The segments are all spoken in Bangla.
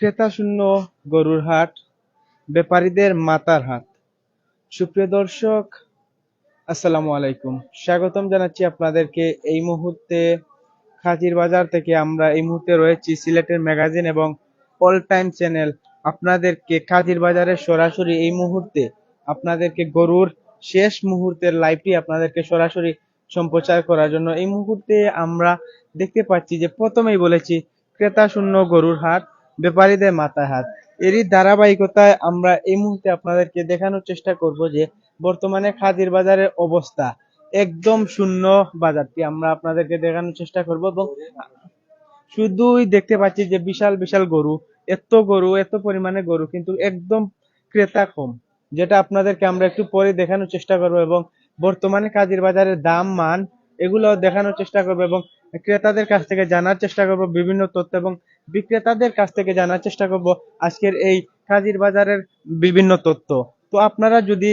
ক্রেতা শূন্য গরুর হাট, ব্যাপারীদের মাতার হাট। সুপ্রিয় দর্শক, আসসালামু আলাইকুম। স্বাগতম জানাচ্ছি আপনাদেরকে। এই মুহূর্তে খাজির বাজার থেকে আমরা এই মুহূর্তে রয়েছি সিলেটের ম্যাগাজিন এবং অল টাইম চ্যানেল। আপনাদেরকে খাজির বাজারে সরাসরি এই মুহূর্তে আপনাদেরকে গরুর শেষ মুহূর্তের লাইভটি আপনাদেরকে সরাসরি সম্প্রচার করার জন্য এই মুহূর্তে আমরা দেখতে পাচ্ছি যে প্রথমেই বলেছি ক্রেতা শূন্য গরুর হাট। ব্যাপারীদের মাথায় হাত। এরই ধারাবাহিকতায় আমরা এই মুহূর্তে আপনাদেরকে দেখানোর চেষ্টা করব যে বর্তমানে খাদির বাজারের অবস্থা একদম শূন্য বাজারটি আমরা আপনাদেরকে দেখানোর চেষ্টা করব এবং শুধুই দেখতে পাচ্ছি যে বিশাল বিশাল গরু, এত গরু, এত পরিমাণে গরু কিন্তু একদম ক্রেতা কম, যেটা আপনাদেরকে আমরা একটু পরে দেখানোর চেষ্টা করব এবং বর্তমানে কাজের বাজারের দাম, মান এগুলো দেখানোর চেষ্টা করব এবং ক্রেতাদের কাছ থেকে জানার চেষ্টা করব বিভিন্ন তথ্য এবং বিক্রেতাদের কাছ থেকে জানার চেষ্টা করব আজকের এই কাজীর বাজারের বিভিন্ন তথ্য। তো আপনারা যদি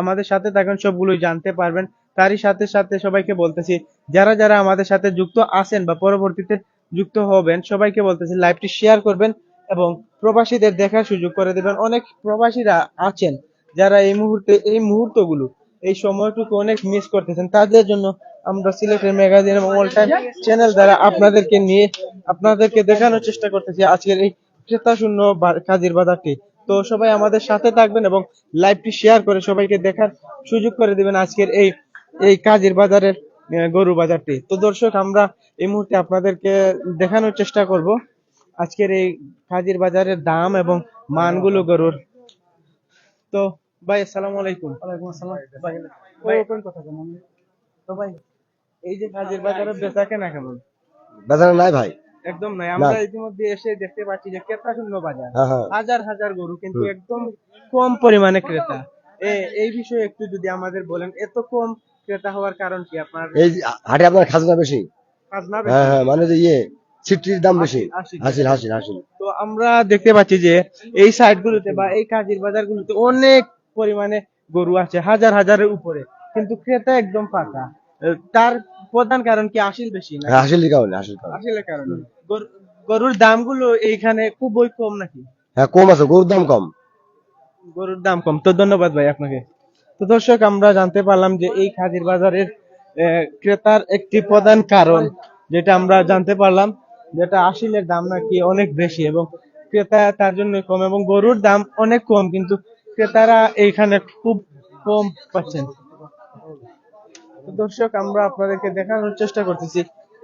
আমাদের সাথে থাকেন, সবগুলোই জানতে পারবেন। তারই সাথে সাথে সবাইকে বলতেছি, যারা যারা আমাদের সাথে যুক্ত আছেন বা পরবর্তীতে যুক্ত হবেন, সবাইকে বলতেছি, লাইভটি শেয়ার করবেন এবং প্রবাসীদের দেখার সুযোগ করে দেবেন। অনেক প্রবাসীরা আছেন যারা এই মুহূর্তে, এই মুহূর্তগুলো, এই সময়টুকু অনেক মিস করতেছেন। তাদের জন্য আমরা সিলেটের ম্যাগাজিন এবং অল টাইম চ্যানেল দ্বারা আপনাদেরকে নিয়ে আপনাদেরকে দেখানোর চেষ্টা করতেছি আজকের এই ক্রেতা শূন্য বা- কাজের বাজারটি। তো সবাই আমাদের সাথে থাকবেন এবং লাইভটি শেয়ার করে সবাইকে দেখার সুযোগ করে দিবেন আজকের এই এই কাজের বাজারের গরু বাজারটি। তো দর্শক আমরা এই মুহূর্তে আপনাদেরকে দেখানোর চেষ্টা করব আজকের এই কাজের বাজারের দাম এবং মানগুলো গরুর। তো ভাই আসসালামু আলাইকুম। ওয়ালাইকুম আসসালাম। ভাই ওপেন কথা কেন তো ভাই এই যে কাজের বাজারে বেচা কেনা কেমন? বেচারা নাই ভাই। একদম নাই। আমরা ইতিমধ্যে এসে দেখতে পাচ্ছি যে ক্রেতা শূন্য বাজার। হ্যাঁ হ্যাঁ। হাজার হাজার গরু কিন্তু একদম কম পরিমাণে ক্রেতা। এই বিষয়ে একটু যদি আমাদের বলেন এত কম ক্রেতা হওয়ার কারণ কি আপনার? এই হাটে আপনার খাজনা বেশি। খাজনা হ্যাঁ বেশি? হ্যাঁ মানে যে ইয়ে ছিটটির দাম বেশি। হাসিল, হাসিল। হাসিল তো আমরা দেখতে পাচ্ছি যে এই সাইড গুলোতে বা এই কাজের বাজার গুলোতে অনেক পরিমাণে গরু আছে হাজার হাজারের উপরে। কিন্তু ক্রেতা একদম ফাঁকা। তার প্রধান কারণ কি? আসিল বেশি না হাসিল কারণে হাসিল কারণে। আসিলের কারণে। গরু- গরুর দামগুলো এইখানে খুবই কম নাকি? হ্যাঁ কম আছে গরুর দাম কম। গরুর দাম কম। তো ধন্যবাদ ভাই আপনাকে। তো দর্শক আমরা জানতে পারলাম যে এই খাদির বাজারের ক্রেতার একটি প্রধান কারণ যেটা আমরা জানতে পারলাম যেটা আসিলের দাম নাকি অনেক বেশি এবং ক্রেতা তার জন্য কম এবং গরুর দাম অনেক কম কিন্তু ক্রেতারা এইখানে খুব কম পাচ্ছেন। দর্শক, আমরা আপনাদেরকে দেখানোর চেষ্টা করতেছি।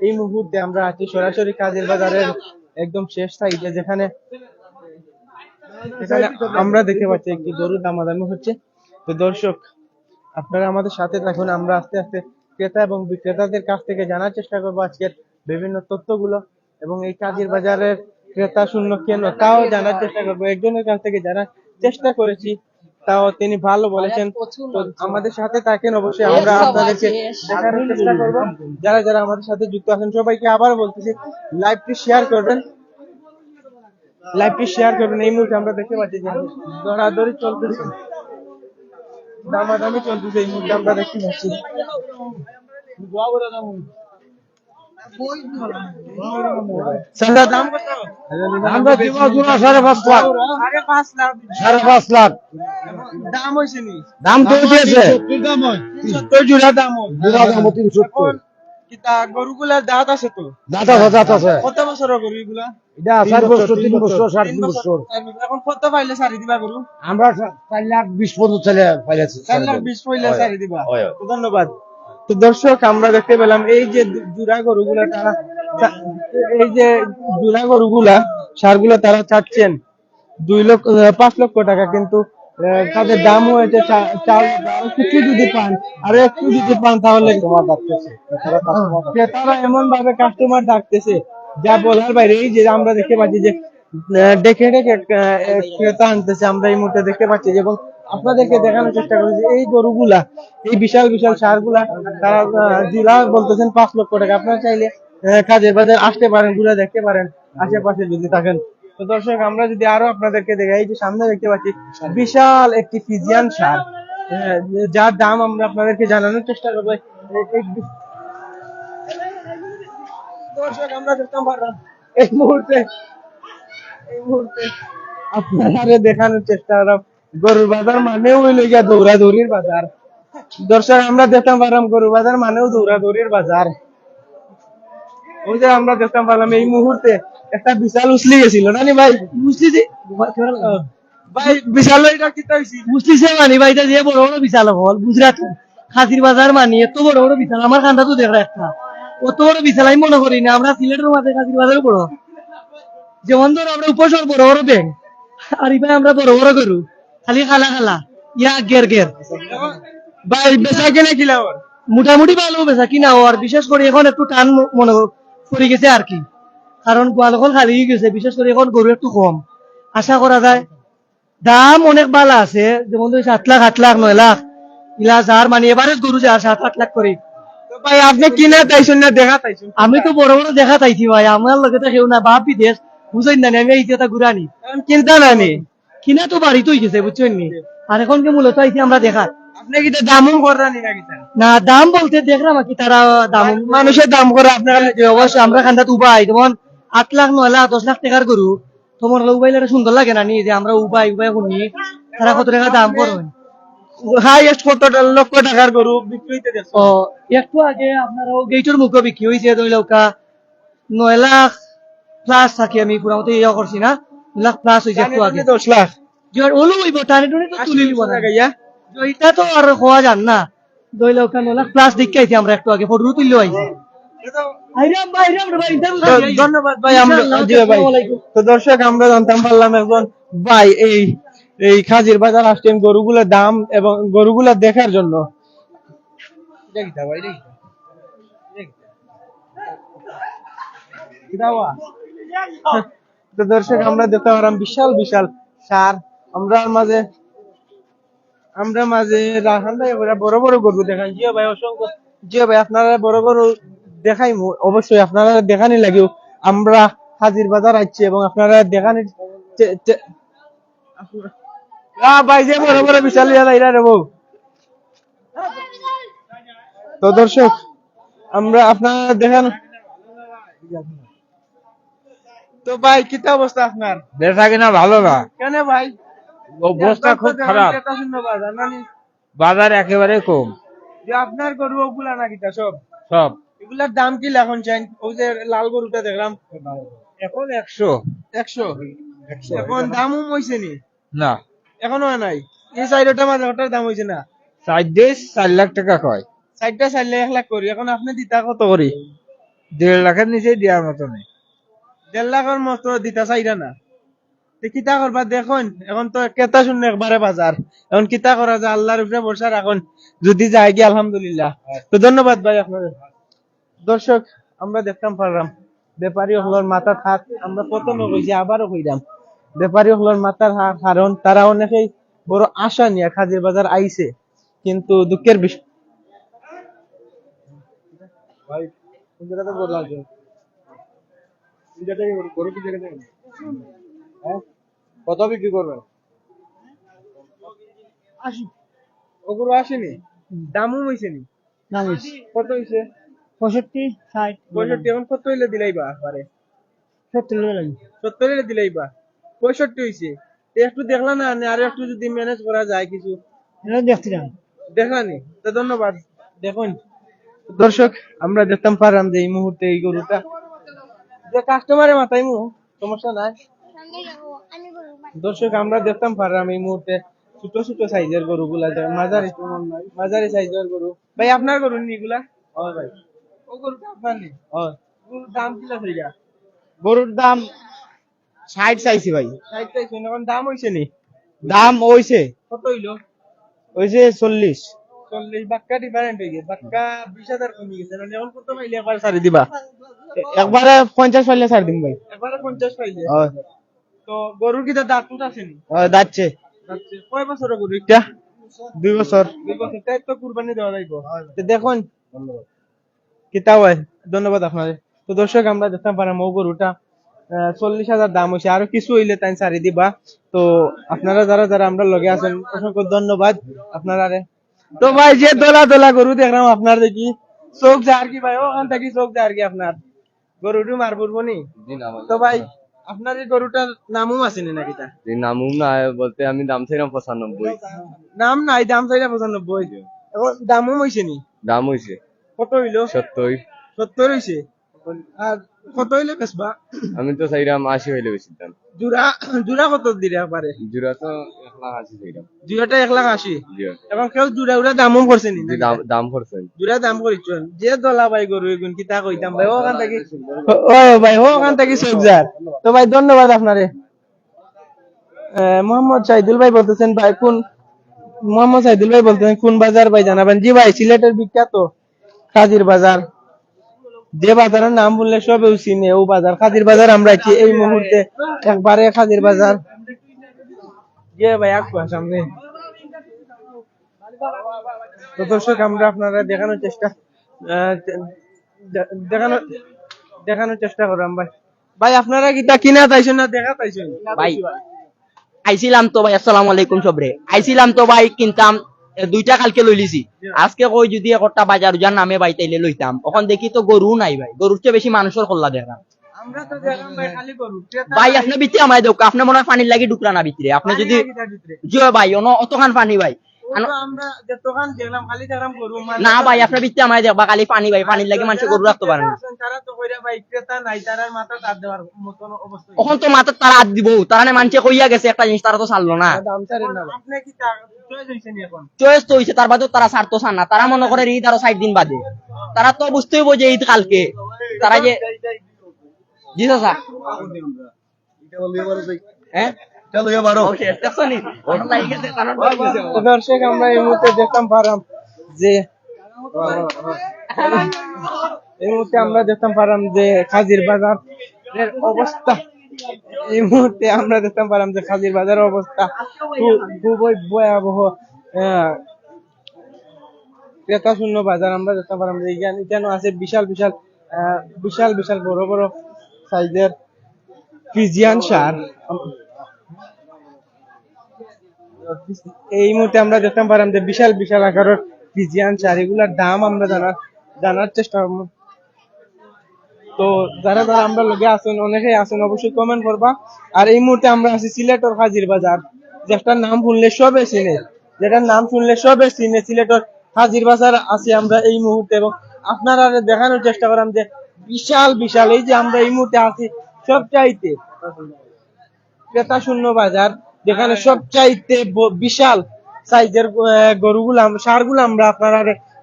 এই মুহূর্তে আমরা আছি সরাসরি কাজের বাজারের একদম শেষ সাইডে যেখানে আমরা দেখতে পাচ্ছি একটি গরুর দামাদামি হচ্ছে। তো দর্শক, আপনারা আমাদের সাথে থাকুন, আমরা আস্তে আস্তে ক্রেতা এবং বিক্রেতাদের কাছ থেকে জানার চেষ্টা করব আজকের বিভিন্ন তথ্যগুলো এবং এই কাজের বাজারের ক্রেতা শূন্য কেন, তাও জানার চেষ্টা করব। একজনের কাছ থেকে জানার চেষ্টা করেছি। তাও তিনি ভালো বলেছেন। তো আমাদের সাথে থাকেন অবশ্যই আমরা আপনাদেরকে দেখানোর চেষ্টা করব। যারা যারা আমাদের সাথে যুক্ত আছেন সবাইকে আবার বলতেছি লাইভটি শেয়ার করবেন। লাইভটি শেয়ার করবেন। এই মুহূর্তে আমরা দেখতে পাচ্ছি যে দরাদরি চলতেছে। দামাদামি চলতেছে এই মুহূর্তে আমরা দেখতে পাচ্ছি। চাচা, দাম কত? আমরা দিব জোড়া সাড়ে পাঁচ লাখ। সাড়ে পাঁচ লাখ। সাড়ে পাঁচ লাখ। দাম হয়েছে নি? দাম তো উঠেছে দাম হয়। জোড়া দাম তিন সত্তর এখন কিতা গরুগুলার দাঁত আছে তো? দাঁত আছে দাঁত আছে। কত বছরের গরু এগুলা এটা চার বছর তিন বছর সাড়ে তিন বছর এখন কত পাইলে সারি দিবা গরু আমরা চার লাখ বিশ পর্যন্ত চার লাখ বিশ। সারি দিবা। ধন্যবাদ। তো দর্শক আমরা দেখতে পেলাম এই যে জোড়া গরুগুলা তারা এই যে জোড়া গরুগুলা সারগুলো তারা চাচ্ছেন। দুই লক্ষ পাঁচ লক্ষ টাকা কিন্তু তাদের দাম হয়েছে কিছু যদি পান আরও একটু যদি পান তাহলে ক্রেতারা এমন ভাবে কাস্টমার ডাকতেছে যা বলার বাইরে এই যে আমরা দেখতে পাচ্ছি যে ডেকে ডেকে ক্রেতা আনতেছে আমরা এই মুহূর্তে দেখতে পাচ্ছি যে এবং আপনাদেরকে দেখানোর চেষ্টা করি যে এই গরুগুলা এই বিশাল বিশাল সারগুলা তারা জোড়া বলতেছেন পাঁচ লক্ষ টাকা। আপনারা চাইলে কাজের বাজার আসতে পারেন ঘুরে দেখতে পারেন আশেপাশে যদি থাকেন। তো দর্শক আমরা যদি আরও আপনাদেরকে দেখাই এই যে সামনে দেখতে পাচ্ছি বিশাল একটি ফিজিয়ান সার। আহ, যার দাম আমরা আপনাদেরকে জানানোর চেষ্টা করব। দর্শক আমরা দেখতাম এই মুহূর্তে এই মুহূর্তে আপনারা দেখানোর চেষ্টা করলাম গরুর বাজার মানেও হইল গিয়া দৌড়াদৌড়ির বাজার। দর্শক আমরা দেখতাম পারলাম গরুর বাজার মানেও দৌড়াদৌড়ির বাজার। ওই যে আমরা দেখতাম পারলাম এই মুহূর্তে একটা বিশাল উছলি গেছিল না নি ভাই? বুঝলি যে? ভাই বিশাল এটা কি হয়েছি বুঝলি সে মানি ভাই এটা যে বড় বড় বিশাল হল। গুজরাট খাসির বাজার মানি এত বড় বড় বিশাল। আমার খান্দা তো দেখরা একটা। অত বড় বিশাল আমি মনে করি না। আমরা সিলেটের মাঝে খাসির বাজারও বড়। যেমন ধর আমরা উপসর বড় বড় ব্যাংক আর এবার আমরা বড় বড় করু খালি খালা খালা। ইয়া গের গের। বেচা কেনে কিলা? মোটামুটি ভালো বেচা কিনা আর বিশেষ করে এখন একটু টান মনে পড়ে গেছে আর কি। কারণ গোয়ালখন খালি গেছে, বিশেষ করে এখন গরু একটু কম। আশা করা যায়, দাম অনেক ভালো আছে যেমন সাত লাখ আট লাখ, নয় লাখ ইলা যার মানে এবারে গরু যার সাত আট লাখ করে ভাই, আপনি কিনা তাইছেন না দেখা তাইছেন আমি তো বড় বড় দেখা তাইছি ভাই আমার লগে তো কেউ না বাপ বিদেশ বুঝেন না আমি এই ঘুরানি এখন কিনতা না নি কিনা তো বাড়ি তো গেছে বুঝছেন নি? আর এখন কি মূলত আইছি আমরা দেখা আপনি কি দামও করানি না না দাম বলতে দেখলাম কি তারা দাম মানুষের দাম করে আপনার আমরা উবাই যেমন আট লাখ নয় লাখ দশ লাখ টাকার গরু। তোমার উবাইলে সুন্দর লাগে না নি? যে আমরা উবাই উবাই শুনি তারা কত টাকা দাম করবেন হাইয়েস্ট কত লক্ষ টাকার গরু বিক্রি হইতে ও একটু আগে আপনার গেইটের মুখে বিক্রি দুই নয় লাখ প্লাস থাকি আমি পুরা মতো ইয়া করছি না। লাখ প্লাস একটু আগে দশ লাখ যেবার ওলো হইব তো তুলি নিব না গাইয়া তো আর যান না দুই নয় লাখ প্লাস দেখতে আইছি আমরা একটু আগে ফটো আইছি ধন্যবাদ ভাই আমরা ভাই তো দর্শক আমরা জানতাম পারলাম একজন ভাই এই এই খাজির বাজার আসছেন গরুগুলোর দাম এবং গরুগুলা দেখার জন্য দর্শক, আমরা দেখতে পারলাম বিশাল বিশাল সার। আমরা মাঝে আমরা মাঝে বড় বড় গরু দেখাই। জিও ভাই, অসংখ্য। জিও ভাই, আপনারা বড় দেখাই অবশ্যই আপনারা দেখানি আমরা হাজির বাজার আসছি এবং আপনারা দেখানি ভাই, যে বড় বড় বিশাল বউ। তো দর্শক, আমরা আপনারা দেখান তো ভাই কিতা অবস্থা আপনার? বেচা কিনা ভালো না। কেন ভাই? অবস্থা খুব খারাপ। বাজার, একেবারে কম। যে আপনার গরু ওগুলা না কিতা সব? সব। এগুলার দাম কি এখন চাই? ওই যে লাল গরুটা দেখলাম। এখন একশো। একশো? এখন দামও হয়েছে নি। না। এখনও হয় নাই। এই সাইডটা মাঝে ওটার দাম হয়েছে না। চার দেশ চার লাখ টাকা কয়। সাইডটা চাইলে এক লাখ করি। এখন আপনি দিতা কত করি? দেড় লাখের নিচে দেওয়ার মতো নেই। দেড় লাখের মতো দিতা চাইরা না। কিতা করবা দেখুন, এখন তো কেতা একবারে বাজার এখন কিতা করা যায় আল্লাহর উপরে ভরসা রাখুন যদি যায় কি আলহামদুলিল্লাহ। তো ধন্যবাদ ভাই আপনাদের। দর্শক আমরা দেখতাম পারলাম ব্যাপারী হলোর মাথা থাক আমরা প্রথমে কইছি আবারও কইলাম ব্যাপারী মাথার হাত কারণ তারা অনেকেই বড় আশা নিয়ে খাজির বাজার আইছে কিন্তু দুঃখের বিষয় ভাই গরু কি হ্যাঁ? কত বিক্রি করবেন আশি। ওগুলো আসেনি? দামও হয়েছে দাম হইছে কত পঁয়ষট্টি ষাট। পঁয়ষট্টি এখন কত হইলে দিলাইবা পারে সত্তর হইলে দিলাইবা। পঁয়ষট্টি একটু দেখলা না আর একটু যদি ম্যানেজ করা যায় কিছু। এটা দেখছিলাম। দেখানি। তো ধন্যবাদ। দেখুন। দর্শক আমরা দেখতাম পারলাম যে এই মুহূর্তে এই গরুটা যে কাস্টমারের মাথায় মু সমস্যা নাই। দর্শক আমরা দেখতাম পারলাম এই মুহূর্তে ছোট ছোট সাইজের গরু গুলা মাঝারি মাঝারি সাইজের গরু। ভাই আপনার গরু নি এগুলা? হয় ভাই। ও গরুটা আপনার নি গরুর দাম কি আছে এটা গরুর দাম ষাট চাইছি ভাই। ষাট এখন দাম হইছে নি? দাম ওইছে কত হইল? ওইছে চল্লিশ। চল্লিশ বাক্কা ডিফারেন্ট হয়ে গেছে বাক্কা বিশ হাজার কমে গেছে মানে এখন পাইলে একবার সারি দিবা। একবারে পঞ্চাশ পাইলে দিম ভাই। একবারে পঞ্চাশ পাইলে তো গরুর কি দাঁত যাচ্ছে যাচ্ছে। কয় বছরের গরু একটা দুই বছর। দুই বছর। তাই তো কুরবানি দেওয়া যাইব। দেখুন কিতা হয়? ধন্যবাদ আপনাদের। তো দর্শক আমরা দেখতে পারাম ও গরুটা চল্লিশ হাজার দাম হয়েছে আরও কিছু হইলে তাই সারি দিবা। তো আপনারা যারা যারা আমরা লগে আছেন অসংখ্য ধন্যবাদ। আপনারা তো ভাই যে দোলা দোলা গরু দেখলাম আপনার দেখি চোখ যার কি ভাই? ওখান থেকে চোখ যার কি আপনার? গরুটি মার পড়ব নি তো ভাই আপনার এই গরুটার নামও আছে নাকি তা যে নামুম না বলতে আমি দাম চাইলাম পঁচানব্বই। নাম নাই দাম চাইলে পঁচানব্বই। এখন দামও হয়েছে নি? দাম হইছে। কত হইল? সত্তর। সত্তর হয়েছে আর কত হইলে আমি তো আশি হইলে বেশি দাম জোড়া জোড়া কত দিলে পারে জোড়া তো এক লাখ আশি জোড়াটা এক লাখ আশি? এখন কেউ জোড়া উড়া দামও করছে নি? দাম দাম করছে। জোড়া দাম করিছেন যে দলা ভাই গরু এগুন কিতা কইতাম? ভাই ওখান থেকে ও ভাই ওখান থেকে সবজার তো ভাই ধন্যবাদ আপনারে। মোহাম্মদ সাইদুল ভাই বলতেছেন ভাই কোন মোহাম্মদ সাইদুল ভাই বলতেছেন কোন বাজার ভাই জানাবেন? জি ভাই সিলেটের বিখ্যাত খাজির বাজার। যে বাজারের নাম বললে সবে চিনে ও বাজার খাজির বাজার আমরা আছি এই মুহূর্তে একবারে খাজির বাজার? যে ভাই আসব সামনে। তো দর্শক আমরা আপনারা দেখানোর চেষ্টা আহ, দে- দেখানোর দেখানোর চেষ্টা করলাম ভাই ভাই আপনারা কি তা কিনা তাইছেন না দেখা তাইছেন ভাই আইছিলাম তো ভাই আসসালামু আলাইকুম সবরে। আইছিলাম তো ভাই কিনতাম দুইটা কালকে লই লিছি। আজকে কই যদি একটা বাজার যার নামে ভাই তাইলে লইতাম ওখান দেখি তো গরু নাই ভাই গরুর চেয়ে বেশি মানুষের কল্লা দেখা আমরা তো দেখলাম ভাই খালি করু ভাই আপনি বিত্রে আমায় দেখ আপনি মনে হয় পানির লাগি ডুকরা না ভিতরে আপনি যদি জি ভাই অন অতখান পানি ভাই না ভাই আপনি বিত্রে আমায় দেখবা খালি পানি ভাই পানির লাগি মানুষ গরু রাখতে পারে তারা তো কইরা ভাই ক্রেতা নাই তারার মাথা তার দেওয়ার মতন অবস্থা এখন তো মাথার তারা হাত দিব তারা না মানুষে কইয়া গেছে একটা জিনিস তারা তো ছাড়লো না। চয়েস তো হইছে তার বাদেও তারা ছাড়তো ছাড় না। তারা মনে করে ঈদ আরও ষাট দিন বাদে। তারা তো বুঝতে হইব যে ঈদ কালকে। তারা যে জি চাচা। হ্যাঁ? কারণ তো দর্শক আমরা এই মুহূর্তে দেখতাম পারাম যে এই মুহূর্তে আমরা দেখতাম পারাম যে খাজির বাজার এর অবস্থা। এই মুহূর্তে আমরা দেখতাম পারাম যে খাজির বাজারের অবস্থা খুবই ভয়াবহ আহ, ক্রেতা শূন্য বাজার আমরা দেখতে পারাম যে এখানে কেন আছে বিশাল বিশাল আহ, বিশাল বিশাল বড় বড় সাইজের ফিজিয়ান সার। এই মুহূর্তে আমরা দেখতে পারাম যে বিশাল বিশাল আকারের ফিজিয়ান সার এগুলার দাম আমরা জানার জানার চেষ্টা করব। তো যারা যারা আমরা লগে আছেন, অনেকেই আছেন, অবশ্যই কমেন্ট করবা। আর এই মুহূর্তে আমরা আছি সিলেটর হাজির বাজার যেটার নাম শুনলে সবে চিনে। যেটার নাম শুনলে সবে চিনে সিলেটর হাজির বাজার আছি আমরা এই মুহূর্তে এবং আপনারা দেখানোর চেষ্টা করাম যে বিশাল বিশাল, এই যে আমরা এই মুহূর্তে আছি সবচাইতে। ক্রেতা শূন্য বাজার। যেখানে সবচাইতে বিশাল সাইজের গরুগুলো সারগুলো আমরা আপনারা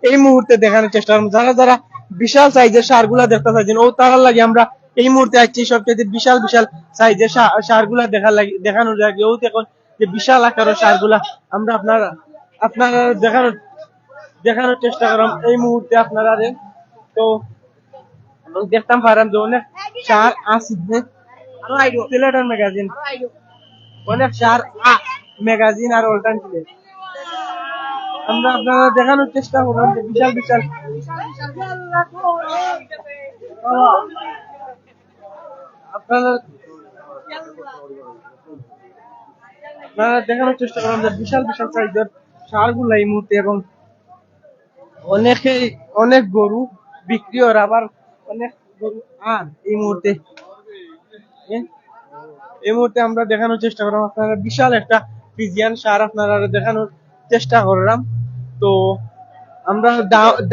এই মুহূর্তে দেখানোর চেষ্টা করব। যারা যারা বিশাল সাইজের সারগুলা দেখতে চাইছেন ও তারা লাগে আমরা এই মুহূর্তে আসছি সবচাইতে বিশাল বিশাল সাইজের সারগুলা দেখার লাগে দেখানোর লাগে। ও এখন যে বিশাল আকারের সারগুলা আমরা আপনারা আপনারা দেখানোর দেখানোর চেষ্টা করলাম এই মুহূর্তে আপনারা তো দেখতাম পারাম যে অনেক সার সিলেটের ম্যাগাজিন অনেক সার ম্যাগাজিন আর অল্টারনেটিভ আমরা আপনারা দেখানোর চেষ্টা করলাম যে বিশাল বিশাল আপনারা দেখানোর চেষ্টা করলাম যে বিশাল বিশাল সাইজের সারগুলো এই মুহূর্তে এবং অনেকেই অনেক গরু বিক্রি হয় আবার অনেক গরু আর এই মুহূর্তে? এই মুহূর্তে আমরা দেখানোর চেষ্টা করলাম আপনারা বিশাল একটা ফিজিয়ান সার আপনারা দেখানোর চেষ্টা করলাম। তো আমরা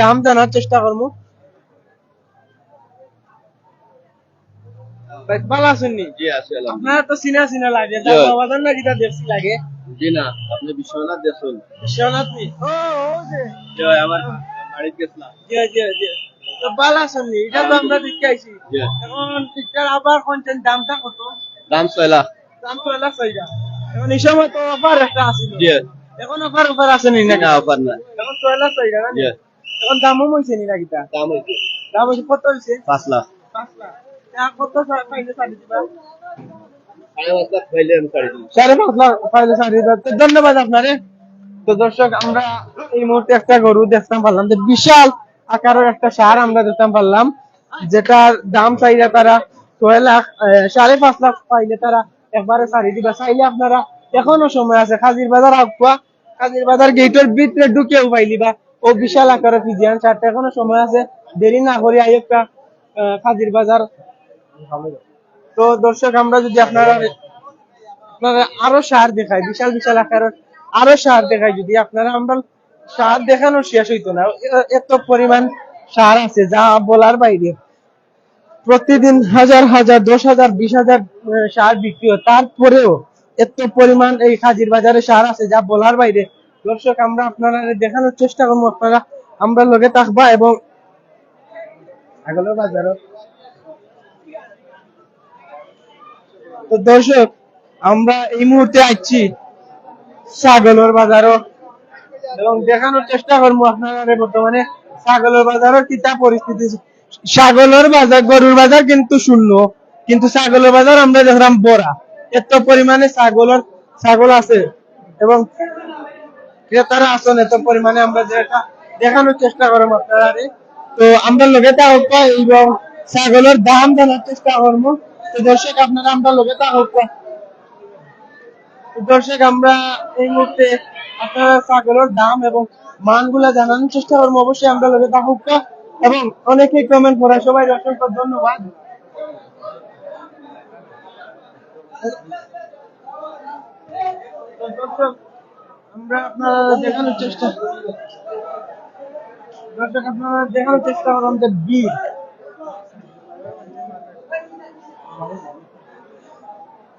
দাম জানার চেষ্টা করব। ভালো আছেন নি? জি আছে আপনারা তো চিনা চিনা লাগে। জি। না যেটা দেখছি লাগে। জি না আপনি বিশ্বনাথ দেখুন বিশ্বনাথ নি? ও ও যে। জি আমার বাড়িতে গেছিলাম জি জি জি। তো ভালো আছেন নি? এটা তো আমরা দেখতে আইছি। এখন এটার আবার দামটা কত? দাম ছয় লাখ দাম তো এলাকা চাইরা এখন এই সময় তো অফার একটা আছিল। জি এখন অফার অফার আছে নি অফার না এখন চাইরা না এখন দামও হইছে নি না কিটা দাম হইছে দাম হইছে কত হইছে পাঁচ লাখ। পাঁচ লাখ। কত পাইলে দিবা? সাড়ে পাঁচ লাখ পাইলে দিবা। ধন্যবাদ আপনারে। তো দর্শক আমরা এই মুহূর্তে একটা গরু দেখতাম পারলাম বিশাল আকারের একটা সার আমরা দেখতাম পারলাম। যেটার দাম চাইলে তারা ছয় লাখ সাড়ে পাঁচ লাখ পাইলে তারা একবারে দিবা। চাইলে আপনারা এখনও সময় আছে। খাজির বাজার আগুয়া খাজির বাজার গেটের ভিতরে ঢুকেও পাইলিবা। ও বিশাল আকারের ফিজিয়ান এখনও সময় আছে। দেরি না করে খাজির বাজার তো দর্শক আমরা যদি আপনারা আরও সার দেখাই, বিশাল বিশাল আকারের আরও সার দেখাই যদি আপনারা, আমরা সার দেখানো শেষ হইতো না। এত পরিমাণ সার আছে, যা বলার বাইরে। প্রতিদিন হাজার হাজার, দশ হাজার, বিশ হাজার সার বিক্রি হয়। তারপরেও এত পরিমাণ এই হাজির বাজারে সার আছে যা বলার বাইরে। দর্শক, আমরা আপনারা দেখানোর চেষ্টা করব, আপনারা, আমরা লগে থাকবা এবং তো দর্শক, আমরা এই মুহূর্তে আসছি ছাগলের বাজারও। এবং দেখানোর চেষ্টা করব, আপনারা বর্তমানে ছাগলের বাজারের কিতা পরিস্থিতি ছাগলের বাজার, গরুর বাজার কিন্তু শূন্য। কিন্তু ছাগলের বাজার আমরা দেখলাম বড়া। এত পরিমাণে ছাগলের, ছাগল আছে এবং ক্রেতারা আসেন এত পরিমাণে আমরা যেটা দেখানোর চেষ্টা করব আপনারা তো আমরা লোকে থাকব এবং ছাগলের দাম জানার চেষ্টা করব। তো দর্শক, আপনারা আমরা লোকে থাকব তো দর্শক, আমরা এই মুহূর্তে আপনারা ছাগলের দাম এবং মানগুলা জানানোর চেষ্টা করব। অবশ্যই আমরা লোকে থাকুক এবং অনেকেই কমেন্ট করে সবাই অসংখ্য ধন্যবাদ। দেখানোর চেষ্টা করলাম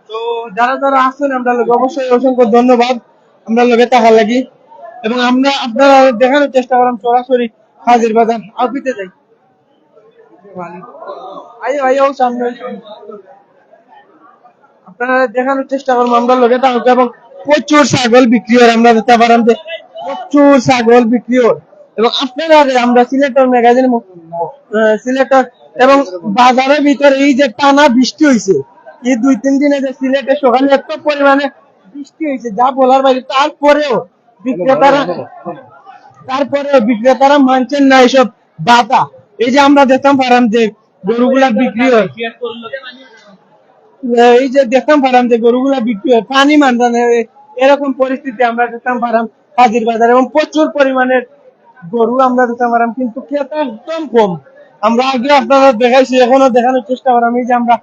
তো যারা যারা আছেন, আমরা অবশ্যই অসংখ্য ধন্যবাদ। আমরা লোকে টাকা লাগি। এবং আমরা আপনারা দেখানোর চেষ্টা করলাম সরাসরি। হাজির বাজার আপিতে যাই। আইও আইও সামনে। আপনারা দেখানোর চেষ্টা করব আমরা লোকে থাকব এবং প্রচুর ছাগল বিক্রি হয় আমরা দেখতে পারাম যে প্রচুর ছাগল বিক্রি হয় এবং আপনারা আমরা সিলেক্টর ম্যাগাজিন সিলেক্টর, এবং বাজারের ভিতরে এই যে টানা বৃষ্টি হয়েছে এই দুই, তিন দিনে যে সিলেটে সকালে এত পরিমাণে বৃষ্টি হয়েছে যা বলার বাইরে, তারপরেও বিক্রেতারা তারপরেও বিক্রেতারা মানছেন না এসব বাধা। এই যে আমরা দেখতাম পারাম যে গরুগুলা বিক্রি হয়। এই যে দেখতাম পারাম যে গরুগুলা বিক্রি হয়, পানি মানতাম এরকম পরিস্থিতি আমরা দেখতাম পারাম হাজির বাজার, এবং প্রচুর পরিমাণের গরু আমরা দেখতাম পারাম কিন্তু ক্রেতা একদম কম। আমরা আগে আপনারা দেখাইছি, এখনও দেখানোর চেষ্টা করাম এই যে আমরা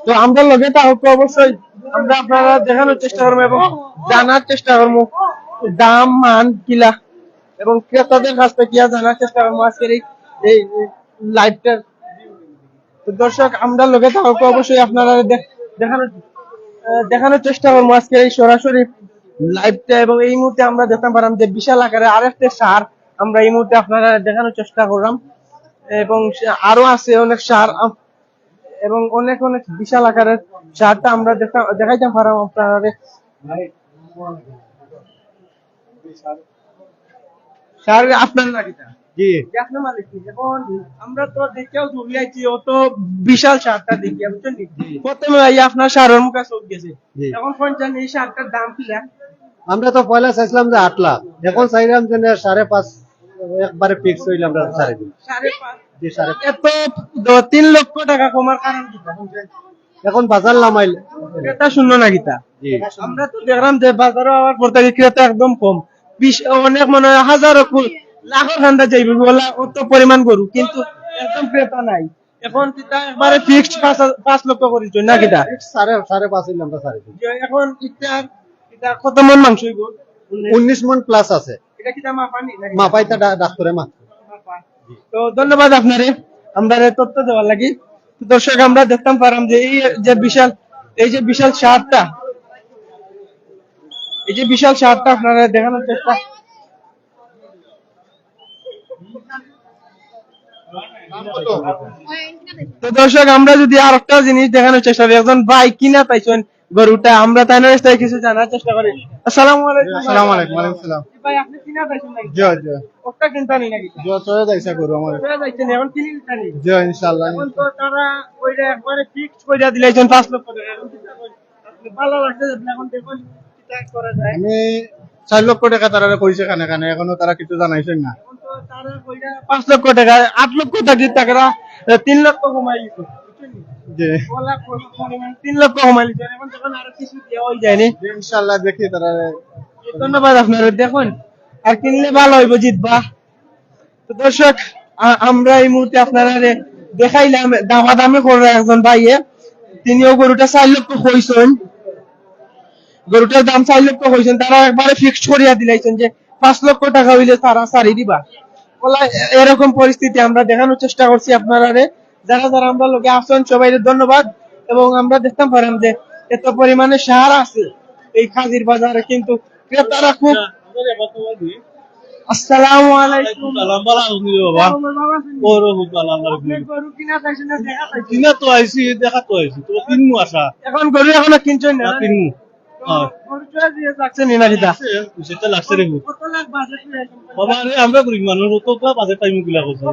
তো আমরা লগে তাহলে অবশ্যই। আমরা আপনারা দেখানোর চেষ্টা করব এবং জানার চেষ্টা করব দাম, মান, কিলা এবং ক্রেতাদের কাছ থেকে জানার চেষ্টা করব আজকের এই এই লাইভটা দর্শক, আমরা লগে তাহলে অবশ্যই আপনারা দেখানোর দেখানোর চেষ্টা করব আজকের এই সরাসরি লাইভটা এবং এই মুহূর্তে আমরা দেখতে পারলাম যে বিশাল আকারে আরেকটা সার আমরা এই মুহূর্তে আপনারা দেখানোর চেষ্টা করলাম। এবং আরও আছে অনেক সার। এবং অনেক অনেক বিশাল আকারের সারটা আমরা দেখা- দেখাইতে পারলাম আপনারা সার আপনার নাকি জি। আপনার মালিক এখন আমরা তো দেখেও দৌড়িয়েছি অত বিশাল সারটা দেখি বুঝছেন প্রথমে ভাই আপনার সারের মুখে চোখ গেছে। এখন পঞ্চান্ন এই সারটার দাম কি আমরা তো পয়লা চাইছিলাম যে আট লাখ। এখন চাইলাম যে সাড়ে পাঁচ একবারে ফিক্স হইলাম সাড়ে পাঁচ এত তিন লক্ষ টাকা কমার কারণ কি? এখন বাজার নামাইল। ক্রেতা শূন্য না গীতা? আমরা তো দেখলাম যে বাজারে আবার পর ক্রেতা একদম কম। বিশ অনেক মনে হয় হাজারো কু- লাখো যাইবে বলা অত পরিমাণ গরু কিন্তু একদম ক্রেতা নাই। এখন কিতা একবারে ফিক্সড পাঁচ হাজার- লক্ষ করিছ না কিতা সাড়ে সাড়ে পাঁচ হইলে আমরা সাড়ে এখন এটা কত মন মাংস উনিশ মন প্লাস আছে। এটা কিতা মাপানি? মাপাইতা ডাক্তারে মা তো ধন্যবাদ আপনারে, আমরা তথ্য দেওয়ার লাগি। দর্শক, আমরা দেখতাম পারাম যে এই যে বিশাল, এই যে বিশাল সারটা, এই যে বিশাল সারটা আপনারা দেখানোর চেষ্টা। তো দর্শক, আমরা যদি আর একটা জিনিস দেখানোর চেষ্টা করি, একজন ভাই কিনা পাইছেন গরুটা আমরা তাই না তাই কিছু জানার চেষ্টা করি। আসসালামু আলাইকুম। আসসালামু আলাইকুম, ওয়ালাইকুম সালাম। ভাই আপনি পাইছেন নাকি? জি জি। ওটা কিনতা নি নাকি? জি চলে যাইছে গরু আমার। ওটা যাইছেন এখন কিনে জি ইনশাআল্লাহ। এখন তো তারা ওইটা একবারে কইরা দিলেছেন পাঁচ লক্ষ টাকা। আপনি ভালো লাগছে আপনি এখন দেখুন কিটা করা যায়। আমি চার লক্ষ টাকা তারা কইছে কানে কানে এখনও তারা কিছু জানাইছে না। এখন তো তারা কইরা পাঁচ লক্ষ টাকা আট লক্ষ টাকা টাকা তিন লক্ষ কমাই দিছে বুঝছেন নি? জি বলা পরিমাণ তিন লক্ষ কমাই এখন যখন আরও কিছু দেওয়া যায়নি জি, দেখি তারা। ধন্যবাদ আপনার দেখুন আর কিনলে ভালো হইব জিতবা। তো দর্শক আমরা এই মুহূর্তে আপনারা দেখাইলাম দামা দামে করে একজন ভাইয়ে তিনিও গরুটা চার লক্ষ কইছেন গরুটার দাম চার লক্ষ কইছেন তারা একবারে ফিক্স করিয়া দিলাইছেন যে পাঁচ লক্ষ টাকা হইলে তারা সারি দিবা। এরকম পরিস্থিতি আমরা দেখানোর চেষ্টা করছি আপনারা রে। যারা যারা আমরা লোকে আসছেন সবাই ধন্যবাদ। এবং আমরা দেখতাম পারেন যে এত পরিমাণে সার আছে এই খাজির বাজারে কিন্তু ক্রেতারা খুব আসসালামু আলাইকুম কিনা তো আইছি দেখা তো আইছি। তো কিনমু আশা? এখন গরু এখনও কিনছেন না? কিনমু। বাজেট আমরা গরিব মানুষ তো তো বাজে টাইমগুলা করছে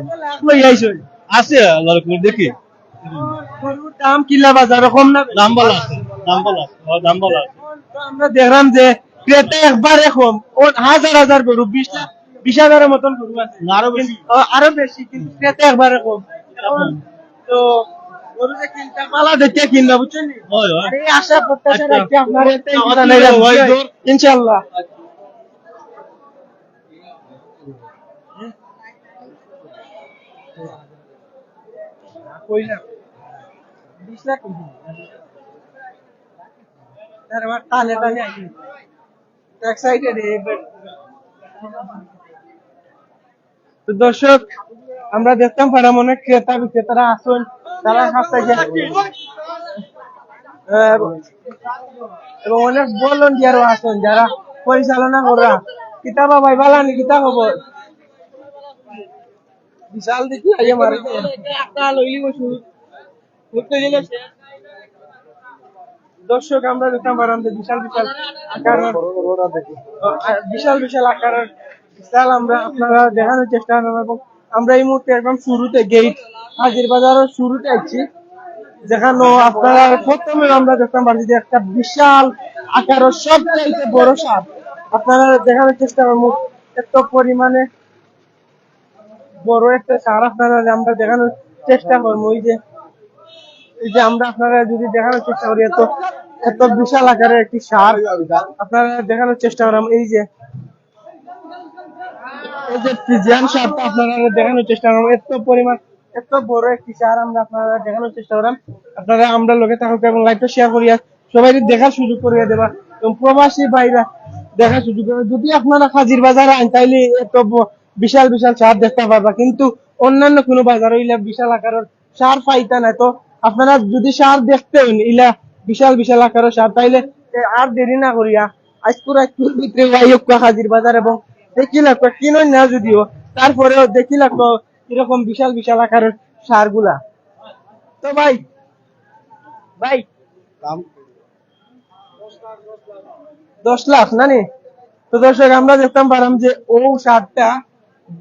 আছে আল্লাহর দেখি। গরুর দাম কিলা বাজার কম না দাম ভালো আছে দাম ভালো আছে হ্যাঁ, দাম ভালো আছে আমরা দেখলাম যে ক্রেতা একবারে কম হাজার হাজার গরু বিশ লাখ বিশ হাজারের মতন গরু আছে। আরও বেশি। আরও বেশি কিন্তু ক্রেতা একবারে কম। তো গরু যে কিনতে পালা দেখে কিনবা বুঝছেন নি? আর এই আশা প্রত্যাশা আচ্ছা। রাখতে আপনার একটা তো দর্শক, আমরা দেখতাম পারাম অনেক ক্রেতা বিক্রেতারা আসুন তারা কাছ এবং অনেক ভলেন্টিয়ারও আসুন যারা পরিচালনা করা। কিতাবা ভাই, বালানি, কিতা খবর? বিশাল দেখি আইয়া মারে একটা লইলি বসু। ঘুরতে গেলে দর্শক আমরা দেখতাম যে বিশাল বিশাল আকারের আহ, বিশাল বিশাল আকারের বিশাল আমরা আপনারা দেখানোর চেষ্টা করলাম এবং আমরা এই মুহূর্তে একদম শুরুতে গেট হাজির বাজারের শুরুতে আছি। যেখানে আপনারা প্রথমে আমরা দেখতাম পাচ্ছি যে একটা বিশাল আকারের সবচাইতে বড় সাপ। আপনারা দেখানোর চেষ্টা করব এত পরিমাণে বড় একটা সার আপনারা আমরা দেখানোর চেষ্টা করব, ওই যে, এই যে আমরা আপনারা যদি দেখানোর চেষ্টা করি, এত এত বিশাল আকারের একটি সার আপনারা দেখানোর চেষ্টা করাম এই যে পরিমাণ, এত বড় একটি সার আমরা আপনারা দেখানোর চেষ্টা আপনারা আমরা লোকে শেয়ার করিয়া দেখার সুযোগ করিয়া সুযোগ যদি আপনারা হাজির বাজারে আন তাইলে এত বিশাল বিশাল সার দেখতে পারবা। কিন্তু অন্যান্য কোনো বাজার হইলে বিশাল আকারের সার পাইতা না তো আপনারা যদি সার দেখতে ইলা বিশাল বিশাল আকারের সার তাইলে আর দেরি না করিয়া আজকুর আজকুর ভিতরে হাজির বাজার এবং দেখি লাগবে কিনুন না যদিও। তারপরেও দেখি লাগবে এরকম বিশাল বিশাল আকারের সারগুলা তো ভাই ভাই দশ লাখ না নি তো দর্শক আমরা দেখতাম পারাম যে ও সারটা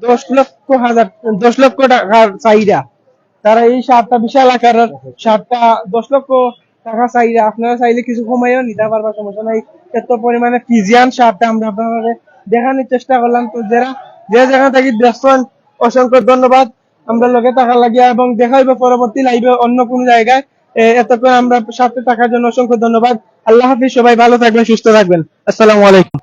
দশ লক্ষ হাজার, দশ লক্ষ টাকার চাহিদা। তারা এই সারটা বিশাল আকারের সারটা, দশ লক্ষ টাকা চাহিদা। আপনারা চাইলে কিছু কমাইও নিতে পারবা সমস্যা নাই। এত পরিমাণে ফিজিয়ান সারটা আমরা আপনাদের দেখানোর চেষ্টা করলাম। তো যারা, যে জায়গা থেকে দেখছেন অসংখ্য ধন্যবাদ। আমরা লোকে টাকা লাগিয়া এবং দেখা হইবে পরবর্তী লাইভে অন্য কোনো জায়গায়। এতক্ষণ আমরা সাথে থাকার জন্য অসংখ্য ধন্যবাদ। আল্লাহ হাফিজ, সবাই ভালো থাকবেন, সুস্থ থাকবেন। আসসালামু আলাইকুম।